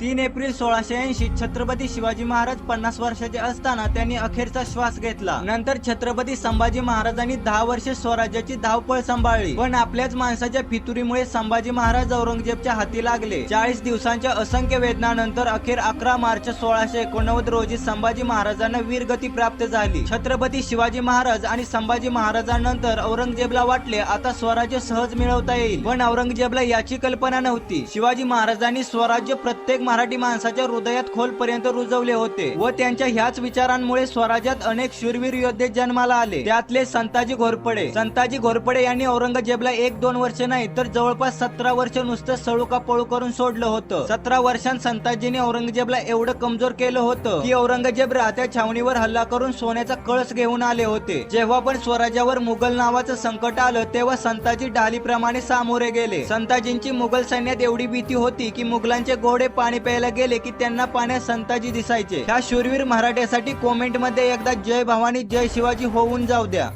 तीन एप्रिल सोळाशे ऐंशी छत्रपती शिवाजी महाराज पन्नास वर्षाचे असताना त्यांनी अखेरचा श्वास घेतला. नंतर छत्रपती संभाजी महाराजांनी दहा वर्षे स्वराज्याची धावपळ सांभाळली. पण आपल्याच माणसाच्या फितुरीमुळे संभाजी महाराज औरंगजेबच्या हाती लागले. चाळीस दिवसांच्या असंख्य वेदनानंतर अखेर अकरा मार्च सोळाशे एकोणनव्वद रोजी संभाजी महाराजांना वीरगती प्राप्त झाली. छत्रपती शिवाजी महाराज आणि संभाजी महाराजांनंतर औरंगजेबला वाटले आता स्वराज्य सहज मिळवता येईल. पण औरंगजेबला याची कल्पना नव्हती. शिवाजी महाराजांनी स्वराज्य प्रत्येक मराठी माणसाच्या हृदयात खोलपर्यंत रुजवले होते व त्यांच्या ह्याच विचारांमुळे स्वराज्यात अनेक शूरवीर योद्धे जन्माला आले. त्यातले संताजी घोरपडे. संताजी घोरपडे यांनी औरंगजेबला एक दोन वर्ष नाही तर जवळपास सतरा वर्ष नुसतं सळुका पळू करून सोडलं होतं. सतरा वर्षांत संताजीने औरंगजेबला एवढं कमजोर केलं होतं की औरंगजेब राहत्या छावणीवर हल्ला करून सोन्याचा कळस घेऊन आले होते. जेव्हा पण स्वराज्यावर मुघल नावाचं संकट आलं तेव्हा संताजी ढालीप्रमाणे सामोरे गेले. संताजींची मुघल सैन्यात एवढी भीती होती की मुघलांचे घोडे पाणी पाणी प्यायला गेले की त्यांना पाण्यात संताजी दिसायचे. ह्या शूरवीर मराठ्यासाठी कॉमेंटमध्ये एकदा जय भवानी जय शिवाजी होऊन जाऊ द्या.